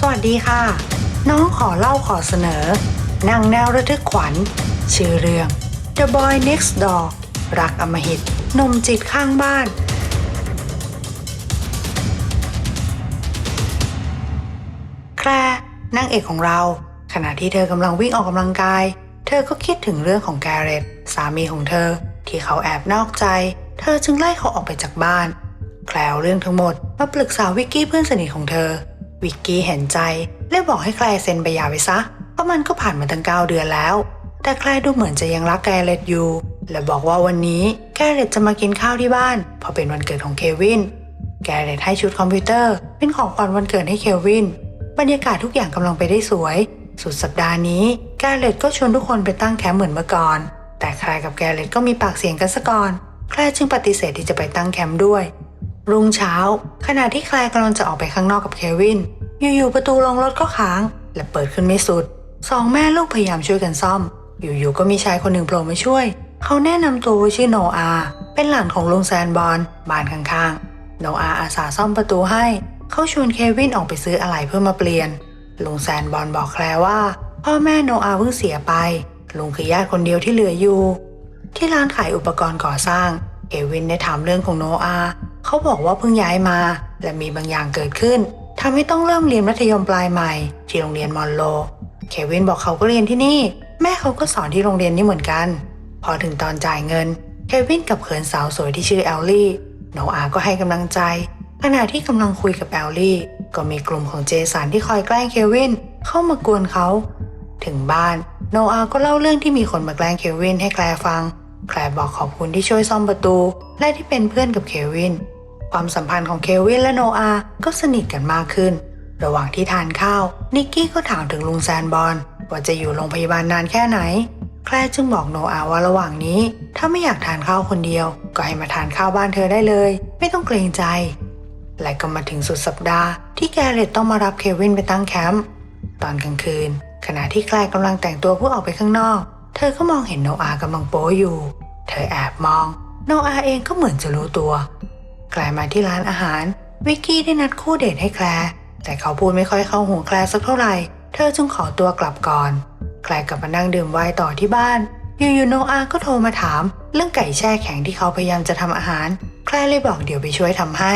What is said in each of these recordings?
สวัสดีค่ะ น้องขอเล่าขอเสนอนังแนวระทึกขวัญ ชื่อเรื่อง The Boy Next Door รักอมหิตนมจิตข้างบ้าน แคร์นางเอกของเรา ขณะที่เธอกำลังวิ่งออกกำลังกาย เธอก็คิดถึงเรื่องของแกเรตสามีของเธอ ที่เขาแอบนอกใจ เธอจึงไล่เขาออกไปจากบ้าน แคลวเรื่องทั้งหมดมาปรึกษาวิกกี้เพื่อนสนิทของเธอ วิกกี้เห็นใจและบอกให้แคลร์เซ็นใบหย่าไปซะ เพราะมันก็ผ่านมาตั้งเก้าเดือนแล้ว แต่แคลร์ดูเหมือนจะยังรักแกเรตอยู่ และบอกว่าวันนี้แกเรตจะมากินข้าวที่บ้านเพราะเป็นวันเกิดของเควิน แกเรตให้ชุดคอมพิวเตอร์ เป็นของขวัญวันเกิดให้เควิน บรรยากาศทุกอย่างกำลังไปได้สวย สุดสัปดาห์นี้แกเรตก็ชวนทุกคนไปตั้งแคมป์เหมือนเมื่อก่อน แต่แคลร์กับแกเรตก็มีปากเสียงกันซะก่อนแคลร์จึงปฏิเสธที่จะไปตั้งแคมป์ด้วย รุ่งเช้า ขณะที่แคลร์กำลังจะออกไปข้างนอกกับเควิน อยู่ๆประตูโรงรถก็ค้าง และเปิดขึ้นไม่สุด สองแม่ลูกพยายามช่วยกันซ่อม อยู่ๆก็มีชายคนหนึ่งโผล่มาช่วย เขาแนะนำตัวชื่อโนอา เป็นหลานของลุงแซนบอลบ้านข้างๆ โนอาอาสาซ่อมประตูให้ เขาชวนเควินออกไปซื้ออะไหล่เพื่อมาเปลี่ยน ลุงแซนบอลบอกแคลร์ว่า พ่อแม่โนอาเพิ่งเสียไป ลุงคือญาติคนเดียวที่เหลืออยู่ ที่ร้านขายอุปกรณ์ก่อสร้าง เควินได้ถามเรื่องของโนอา เขาบอกว่าเพิ่งย้ายมา และมีบางอย่างเกิดขึ้นทำให้ต้องเริ่มเรียนมัธยมปลายใหม่ ที่โรงเรียนมอนโล เควินบอกเขาก็เรียนที่นี่ แม่เขาก็สอนที่โรงเรียนนี้เหมือนกัน พอถึงตอนจ่ายเงิน เควินกับเขินสาวสวยที่ชื่อแอลลี่โนอาก็ให้กำลังใจ ขณะที่กำลังคุยกับแอลลี่ ก็มีกลุ่มของเจสันที่คอยแกล้งเควินเข้ามากวนเขา ถึงบ้านโนอาก็เล่าเรื่องที่มีคนมาแกล้งเควินให้แคลร์ฟัง แคลร์บอกขอบคุณที่ช่วยซ่อมประตู และที่เป็นเพื่อนกับเควิน ความสัมพันธ์ของเควินและโนอาก็สนิทกันมากขึ้น ระหว่างที่ทานข้าว นิกกี้ก็ถามถึงลุงแซนบอลว่าจะอยู่โรงพยาบาลนานแค่ไหน แคลร์จึงบอกโนอาว่าระหว่างนี้ ถ้าไม่อยากทานข้าวคนเดียว ก็ให้มาทานข้าวบ้านเธอได้เลย ไม่ต้องเกรงใจ และก็มาถึงสุดสัปดาห์ ที่แกเรตต้องมารับเควินไปตั้งแคมป์ตอนกลางคืน ขณะที่แคลร์กำลังแต่งตัวเพื่อออกไปข้างนอก เธอก็มองเห็นโนอากำลังโป๊อยู่ เธอแอบมอง โนอาเองก็เหมือนจะรู้ตัว แคลมาที่ร้านอาหาร วิกกี้ได้นัดคู่เดทให้แคลร์แต่เขาพูดไม่ค่อยเข้าหูแคลร์สักเท่าไหร่ เธอจึงขอตัวกลับก่อน แคลร์กลับมานั่งดื่มไวน์ต่อที่บ้านอยู่ๆโนอาก็โทรมาถาม เรื่องไก่แช่แข็งที่เขาพยายามจะทำอาหาร แคลร์เลยบอกเดี๋ยวไปช่วยทำให้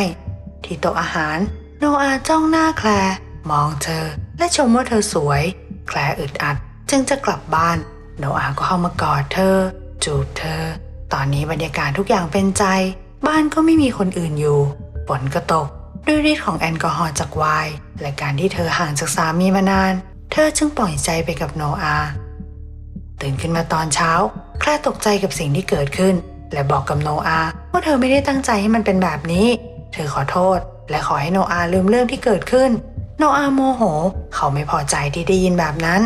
ที่โต๊ะอาหาร โนอาจ้องหน้าแคลร์มองเธอ และชมว่าเธอสวย แคลร์อึดอัด จึงจะกลับบ้าน โนอาก็เข้ามากอดเธอ จูบเธอ ตอนนี้บรรยากาศทุกอย่างเป็นใจ บ้านก็ไม่มีคนอื่นอยู่ฝนก็ตก ด้วยฤทธิ์ของแอลกอฮอล์จากไวน์และการที่เธอห่างจากสามีมานาน เธอจึงปล่อยใจไปกับโนอา ตื่นขึ้นมาตอนเช้าแคลร์ตกใจกับสิ่งที่เกิดขึ้น และบอกกับโนอาว่าเธอไม่ได้ตั้งใจให้มันเป็นแบบนี้ เธอขอโทษ และขอให้โนอาลืมเรื่องที่เกิดขึ้น โนอาโมโห เขาไม่พอใจที่ได้ยินแบบนั้น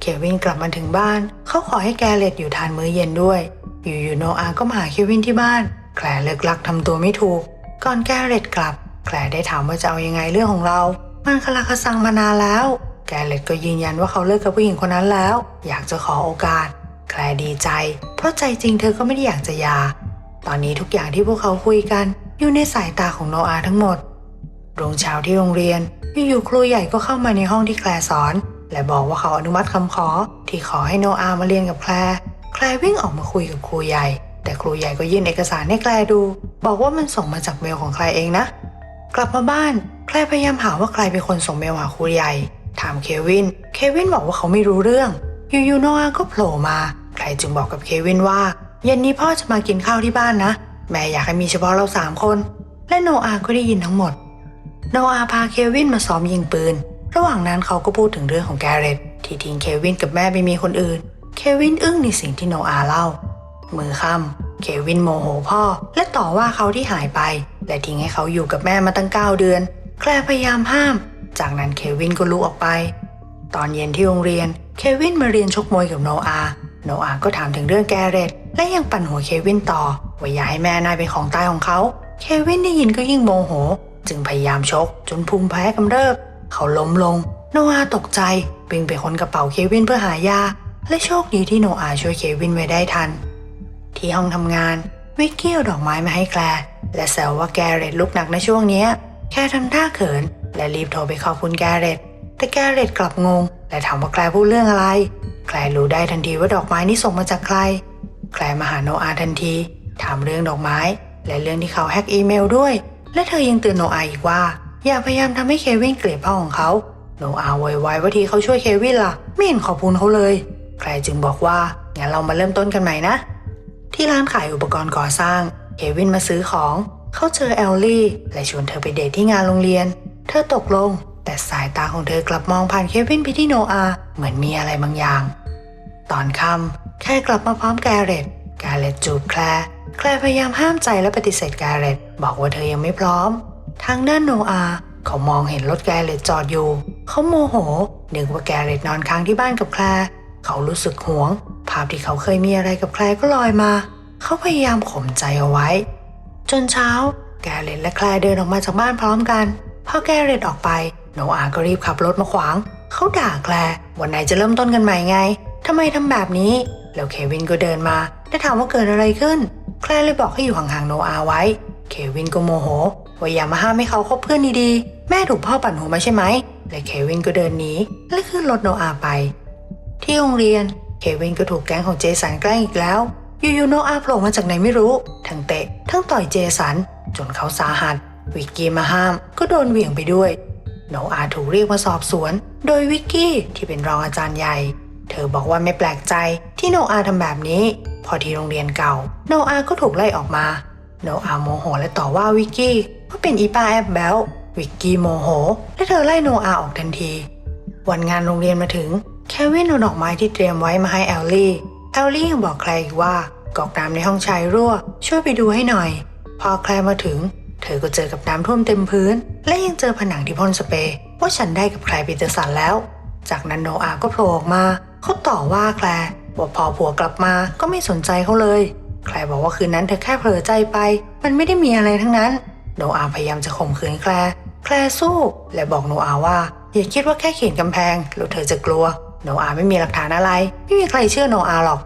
เควินกลับมาถึงบ้าน เขาขอให้แกเรตอยู่ทานมื้อเย็นด้วย อยู่ๆโนอาก็มาหาเควินที่บ้าน แคลเลิกลักทำตัวไม่ถูก ก่อนแกเรตกลับ แคลได้ถามว่าจะเอายังไงเรื่องของเรา มันคลาคซังมานานแล้ว แกเรตก็ยืนยันว่าเขาเลิกกับผู้หญิงคนนั้นแล้ว อยากจะขอโอกาส แคลดีใจ เพราะใจจริงเธอก็ไม่ได้อยากจะยา ตอนนี้ทุกอย่างที่พวกเขาคุยกัน อยู่ในสายตาของโนอาทั้งหมดรุ่งเช้าที่โรงเรียนอยู่ๆครูใหญ่ก็เข้ามาในห้องที่แคลสอน และบอกว่าเขาอนุมัติคำขอ ที่ขอให้โนอามาเรียนกับแคลแคลวิ่งออกมาคุยกับครูใหญ่ แต่ครูใหญ่ก็ยื่นเอกสารให้แคลดู บอกว่ามันส่งมาจากเมลของแครเองนะ กลับมาบ้านแคลพยายามหาว่าใครเป็นคนส่งเมลหาครูใหญ่ ถามเควิน เควินบอกว่าเขาไม่รู้เรื่องยู่ๆโนอาก็โผล่มาแคลร์จึงบอกกับเควินว่า เย็นนี้พ่อจะมากินข้าวที่บ้านนะ แม่อยากให้มีเฉพาะเราสามคน และโนอาก็ได้ยินทั้งหมด โนอาพาเควินมาซ้อมยิงปืน ระหว่างนั้นเขาก็พูดถึงเรื่องของแกเรตที่ทิ้งเควินกับแม่ไปมีคนอื่น เควินอึ้งในสิ่งที่โนอาเล่า มือค่ำเควินโมโหพ่อ และต่อว่าเขาที่หายไป และทิ้งให้เขาอยู่กับแม่มาตั้งเก้าเดือน แคลพยายามห้าม จากนั้นเควินก็ลุกออกไป ตอนเย็นที่โรงเรียน เควินมาเรียนชกมวยกับโนอาโนอาก็ถามถึงเรื่องแกเรตและยังปั่นหัวเควินต่อว่าอย่าให้แม่นายเป็นของตายของเขา เควินได้ยินก็ยิ่งโมโห จึงพยายามชก จนภูมิแพ้กำเริบ เขาล้มลง โนอาตกใจวิ่งไปค้นกระเป๋าเควินเพื่อหายา และโชคดีที่โนอาช่วยเควินไว้ได้ทัน ที่ห้องทำงาน วิกกี้เอาดอกไม้มาให้แคลร์และแซวว่าแกเรตลุกหนักในช่วงนี้แค่ทำท่าเขิน และรีบโทรไปขอบคุณแกเรตแต่แกเรตกลับงง และถามว่าแคลพูดเรื่องอะไร แคลรู้ได้ทันทีว่าดอกไม้นี้ส่งมาจากใคร แคลมาหาโนอาทันที ถามเรื่องดอกไม้ และเรื่องที่เขาแฮกอีเมลด้วย และเธอยังเตือนโนอาอีกว่า อย่าพยายามทำให้เควินเกลียดพ่อของเขาโนอาโวยวายว่าทีเขาช่วยเควินล่ะ ไม่เห็นขอบคุณเขาเลย แคลจึงบอกว่างั้นเรามาเริ่มต้นกันใหม่นะ ที่ร้านขายอุปกรณ์ก่อสร้าง เควินมาซื้อของ เขาเจอแอลลี่และชวนเธอไปเดทที่งานโรงเรียน เธอตกลง แต่สายตาของเธอกลับมองผ่านเควินไปที่โนอาเหมือนมีอะไรบางอย่าง ตอนค่ำแค่กลับมาพร้อมแกเรตแกเรตจูบแคลร์แคลร์พยายามห้ามใจและปฏิเสธแกเรตบอกว่าเธอยังไม่พร้อม ทางด้านโนอาเขามองเห็นรถแกเรตจอดอยู่ เขาโมโหนึกว่าแกเรตนอนค้างที่บ้านกับแคลร์เขารู้สึกหวงาพที่เขาเคยมีอะไรกับแคลร์ก็ลอยมา เขาพยายามข่มใจเอาไว้ จนเช้า แกเรตและแคลร์เดินออกมาจากบ้านพร้อมกันพอแกเรตออกไป โนอาก็รีบขับรถมาขวาง เขาด่าแคลร์วันไหนจะเริ่มต้นกันใหม่ไงทำไมทำแบบนี้ แล้วเควินก็เดินมาและถามว่าเกิดอะไรขึ้น แคลร์เลยบอกให้อยู่ห่างๆโนอาไว้ เควินก็โมโหว่าอย่ามาห้ามให้เขาคบเพื่อนดีๆ แม่ถูกพ่อปั่นหัวมาใช่ไหม และเควินก็เดินหนีและขึ้นรถโนอาไป ที่โรงเรียน วินก็ถูกแก๊งของเจสันแกล้งอีกแล้วอยู่ๆโนอาโผล่มาจากไหนไม่รู้ ทั้งเตะ ทั้งต่อยเจสัน จนเขาสาหัส วิกกี้มาห้าม ก็โดนเหวี่ยงไปด้วย โนอาถูกเรียกมาสอบสวน โดยวิกกี้ที่เป็นรองอาจารย์ใหญ่ เธอบอกว่าไม่แปลกใจที่โนอาทำแบบนี้ พอที่โรงเรียนเก่า โนอาก็ถูกไล่ออกมา โนอาโมโหและต่อว่าวิกกี้ว่าเป็นอีป้าแอบแบลวิกกี้โมโห และเธอไล่โนอาออกทันที วันงานโรงเรียนมาถึง แควินเอาดอกไม้ที่เตรียมไว้มาให้แอลลี่ แอลลี่ยังบอกแคลอีกว่ากอกน้ำในห้องชายรั่ว ช่วยไปดูให้หน่อย พอแคลมาถึง เธอก็เจอกับน้ำท่วมเต็มพื้น และยังเจอผนังที่พ่นสเปรย์ว่าฉันได้กับแคลปีเตอร์สันแล้ว จากนั้นโนอาก็โผล่ออกมาเขาต่อว่าแคลว่าพอผัวกลับมาก็ไม่สนใจเขาเลย แคลบอกว่าคืนนั้นเธอแค่เผลอใจไป มันไม่ได้มีอะไรทั้งนั้น โนอาพยายามจะข่มขืนแคลแคลสู้ และบอกโนอาว่าอย่าคิดว่าแค่เขียนกำแพงแล้วเธอจะกลัว โนอาไม่มีหลักฐานอะไร ไม่มีใครเชื่อโนอาหรอก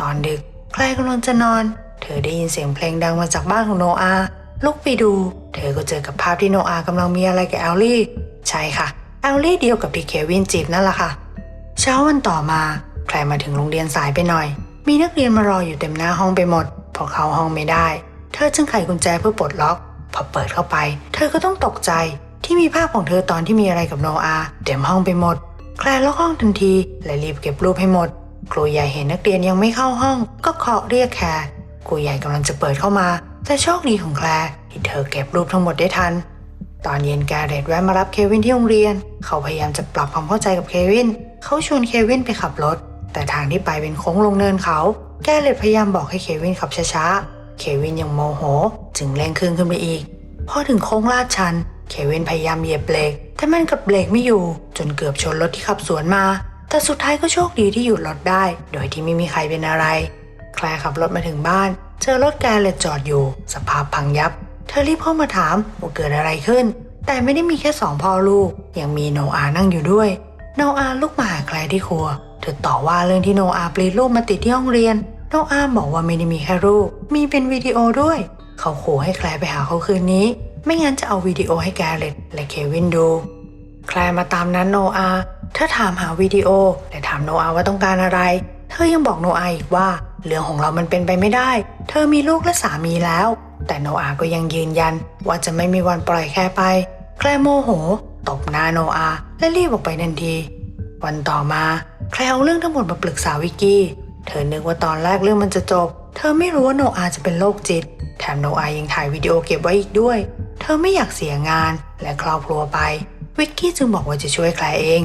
ตอนดึกแคลกำลังจะนอน เธอได้ยินเสียงเพลงดังมาจากบ้านของโนอาลุกไปดู เธอก็เจอกับภาพที่โนอากำลังมีอะไรกับแอลลี่ ใช่ค่ะ แอลลี่เดียวกับที่เควินจีบนั่นแหละค่ะ เช้าวันต่อมาแคลมาถึงโรงเรียนสายไปหน่อย มีนักเรียนมารออยู่เต็มหน้าห้องไปหมด พอเข้าห้องไม่ได้ เธอจึงไขกุญแจเพื่อปลดล็อก พอเปิดเข้าไป เธอก็ต้องตกใจที่มีภาพของเธอตอนที่มีอะไรกับโนอาเต็มห้องไปหมด แคลล็อกห้องทันที และรีบเก็บรูปให้หมด ครูใหญ่เห็นนักเรียนยังไม่เข้าห้อง ก็เคาะเรียกแคลครูใหญ่กำลังจะเปิดเข้ามา แต่โชคดีของแคลที่เธอเก็บรูปทั้งหมดได้ทัน ตอนเย็นแกเรตแวะมารับเควินที่โรงเรียน เขาพยายามจะปรับความเข้าใจกับเควิน เขาชวนเควินไปขับรถ แต่ทางที่ไปเป็นโค้งลงเนินเขา แกเรตพยายามบอกให้เควินขับช้าๆ เควินยังโมโห จึงเร่งเครื่องขึ้นไปอีก พอถึงโค้งลาดชัน เควินพยายามเหยียบเบรก แต่มันกับเบรกไม่อยู่ จนเกือบชนรถที่ขับสวนมา แต่สุดท้ายก็โชคดีที่หยุดรถได้ โดยที่ไม่มีใครเป็นอะไร แคลขับรถมาถึงบ้าน เจอรถแกเลตจอดอยู่ สภาพพังยับ เธอรีบเข้ามาถามว่าเกิดอะไรขึ้น แต่ไม่ได้มีแค่สองพ่อลูก ยังมีโนอานั่งอยู่ด้วย โนอาลุกมาหาแคลที่ครัว เธอต่อว่าเรื่องที่โนอาปลีรูปมาติดที่ห้องเรียน โนอาบอกว่าไม่ได้มีแค่รูป มีเป็นวิดีโอด้วย เขาขู่ให้แคลไปหาเขาคืนนี้ ไม่งั้นจะเอาวิดีโอให้แกเรตและเควินดู แคลมาตามนั้นโนอาเธอถามหาวิดีโอและถามโนอาว่าต้องการอะไร เธอยังบอกโนอาอีกว่า เรื่องของเรามันเป็นไปไม่ได้ เธอมีลูกและสามีแล้ว แต่โนอาก็ยังยืนยัน ว่าจะไม่มีวันปล่อยแค่ไป แคลโมโหตบหน้าโนอาและรีบออกไปทันที วันต่อมาแคลเอาเรื่องทั้งหมดมาปรึกษาวิกกี้ เธอนึกว่าตอนแรกเรื่องมันจะจบ เธอไม่รู้ว่าโนอาจะเป็นโรคจิต แถมโนอายังถ่ายวิดีโอเก็บไว้อีกด้วย อไม่อยากเสียงานและครอบครัวไป วิกกี้จึงบอกว่าจะช่วยแคลเอง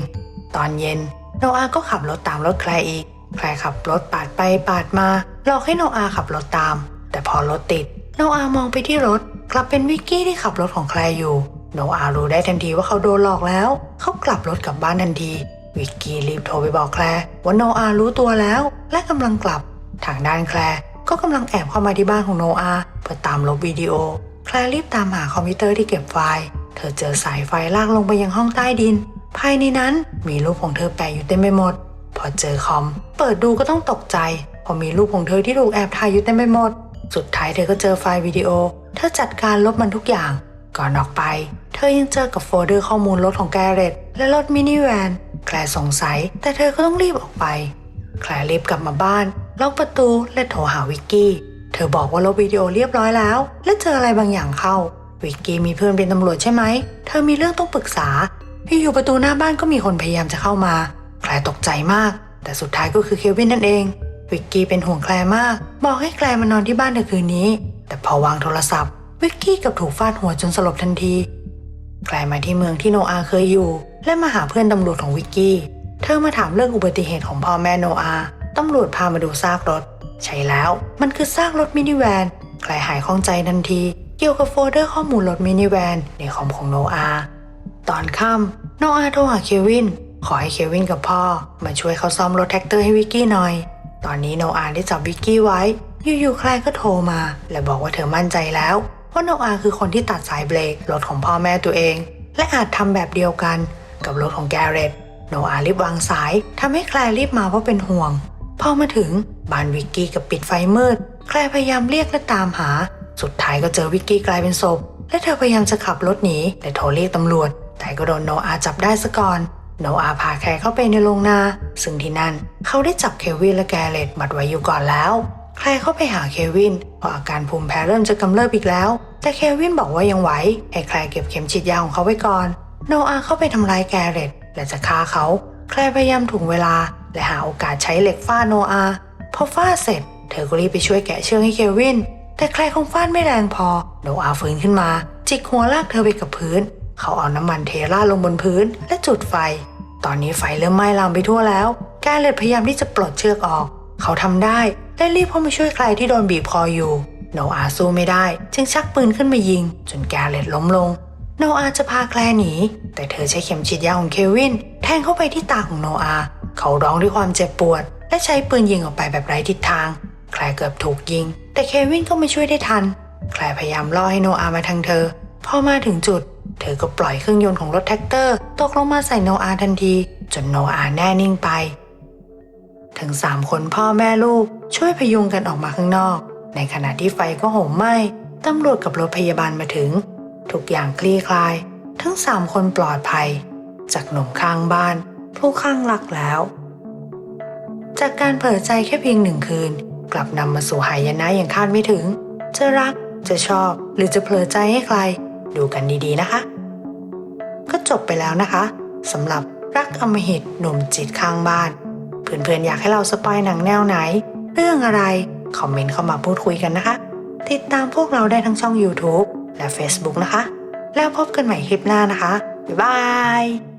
ตอนเย็นโนอาก็ขับรถตามรถแคลอีกแคลขับรถปาดไปปาดมาหลอกให้โนอาขับรถตาม แต่พอรถติดโนอามองไปที่รถ กลับเป็นวิกกี้ที่ขับรถของแคลอยู่ โนอารู้ได้ทันทีว่าเขาโดนหลอกแล้ว เขากลับรถกลับบ้านทันที วิกกี้รีบโทรไปบอกแคลว่าโนอารู้ตัวแล้ว และกำลังกลับ ทางด้านแคลก็กำลังแอบเข้ามาที่บ้านของโนอาเพื่อตามลบวิดีโอ แคลรีบตามหาคอมพิวเตอร์ที่เก็บไฟล์ เธอเจอสายไฟลากลงไปยังห้องใต้ดิน ภายในนั้นมีรูปของเธอแปะอยู่เต็มไปหมด พอเจอคอม เปิดดูก็ต้องตกใจเพอมีรูปของเธอที่ถูกแอบถ่ายอยู่เต็มไปหมด สุดท้ายเธอก็เจอไฟล์วิดีโอ เธอจัดการลบมันทุกอย่าง ก่อนออกไป เธอยังเจอกับโฟลเดอร์ข้อมูลรถของแกเรตและรถมินิแวนแคลร์สงสัย แต่เธอก็ต้องรีบออกไป แคลร์รีบกลับมาบ้านล็อกประตูและโทรหาวิกกี้ เธอบอกว่าลบวิดีโอเรียบร้อยแล้ว และเจออะไรบางอย่างเข้า วิกกี้มีเพื่อนเป็นตำรวจใช่ไหม เธอมีเรื่องต้องปรึกษาอยู่ประตูหน้าบ้านก็มีคนพยายามจะเข้ามา แคลตกใจมาก แต่สุดท้ายก็คือเควินนั่นเอง วิกกี้เป็นห่วงแคลมาก บอกให้แคลมานอนที่บ้านในคืนนี้ แต่พอวางโทรศัพท์ วิกกี้กับถูกฟาดหัวจนสลบทันที แคลมาที่เมืองที่โนอาเคยอยู่ และมาหาเพื่อนตำรวจของวิกกี้ เธอมาถามเรื่องอุบัติเหตุของพ่อแม่โนอาตำรวจพามาดูซากรถ ใช่แล้วมันคือซากรถมินิแวนแคลร์หายข้องใจทันที เกี่ยวกับโฟลเดอร์ข้อมูลรถมินิแวนในคอมของโนอาตอนค่ำโนอาโทรหาเควิน ขอให้เควินกับพ่อ มาช่วยเขาซ่อมรถแท็กเตอร์ให้วิกกี้หน่อย ตอนนี้โนอาได้จับวิกกี้ไว้ อยู่ๆแคร์ก็โทรมา และบอกว่าเธอมั่นใจแล้วว่าโนอาคือคนที่ตัดสายเบรกรถของพ่อแม่ตัวเอง และอาจทำแบบเดียวกันกับรถของแกเรตโนอารีบวางสายทำให้แคลร์รีบมาเพราะเป็นห่วง พอมาถึง บ้านวิกกี้กับปิดไฟมืด แคลร์พยายามเรียกและตามหา สุดท้ายก็เจอวิกกี้กลายเป็นศพ และเธอพยายามจะขับรถหนีและโทรเรียกตำรวจ แต่ก็โดนโนอาจับได้ซะก่อน โนอาพาแคร์เข้าไปในโรงนา ซึ่งที่นั่นเขาได้จับเควินและแกเรตมัดไว้อยู่ก่อนแล้ว แคลร์เข้าไปหาเควินเพราะอาการภูมิแพ้เริ่มจะกำเริบอีกแล้ว แต่เควินบอกว่ายังไหวให้แคลร์เก็บเข็มฉีดยาของเขาไว้ก่อน โนอาเข้าไปทำร้ายแกเรตและจะฆ่าเขา แคลร์พยายามถ่วงเวลา และหาโอกาสใช้เหล็กฟาดโนอา พอฟาดเสร็จ เธอก็รีบไปช่วยแกะเชือกให้เควิน แต่แคลร์คงฟาดไม่แรงพอโนอาฟื้นขึ้นมา จิกหัวลากเธอไปกับพื้น เขาเอาน้ำมันเทราดลงบนพื้น และจุดไฟ ตอนนี้ไฟเริ่มไหม้ลามไปทั่วแล้ว แกเลตพยายามที่จะปลดเชือกออก เขาทำได้และรีบเข้ามาช่วยใครที่โดนบีบคออยู่โนอาสู้ไม่ได้ จึงชักปืนขึ้นมายิง จนแกเลตล้มลง โนอาจะพาแคลร์หนี แต่เธอใช้เข็มฉีดยาของเควิน แทงเข้าไปที่ตาของโนอา เขาร้องด้วยความเจ็บปวด และใช้ปืนยิงออกไปแบบไร้ทิศทาง แคลร์เกือบถูกยิง แต่เควินก็ไม่ช่วยได้ทัน แคลร์พยายามล่อให้โนอามาทางเธอ พอมาถึงจุด เธอก็ปล่อยเครื่องยนต์ของรถแท็กเตอร์ตกลงมาใส่โนอาทันที จนโนอาแน่นิ่งไปทั้งสามคนพ่อแม่ลูกช่วยพยุงกันออกมาข้างนอก ในขณะที่ไฟก็โหมไหม้ตำรวจกับรถพยาบาลมาถึง ทุกอย่างคลี่คลาย ทั้งสามคนปลอดภัย จากหนุ่มข้างบ้าน ผู้ข้างรักแล้ว จากการเผลอใจแค่เพียงหนึ่งคืน กลับนำมาสู่หายนะอย่างคาดไม่ถึง จะรักจะชอบหรือจะเผลอใจให้ใคร ดูกันดีๆนะคะ ก็จบไปแล้วนะคะสำหรับรักอมหิตหนุ่มจิตข้างบ้านเพื่อนๆอยากให้เราสปอยหนังแนวไหน เรื่องอะไรคอมเมนต์เข้ามาพูดคุยกันนะคะ ติดตามพวกเราได้ทั้งช่อง YouTube และ Facebook นะคะ แล้วพบกันใหม่คลิปหน้านะคะ บ๊ายบาย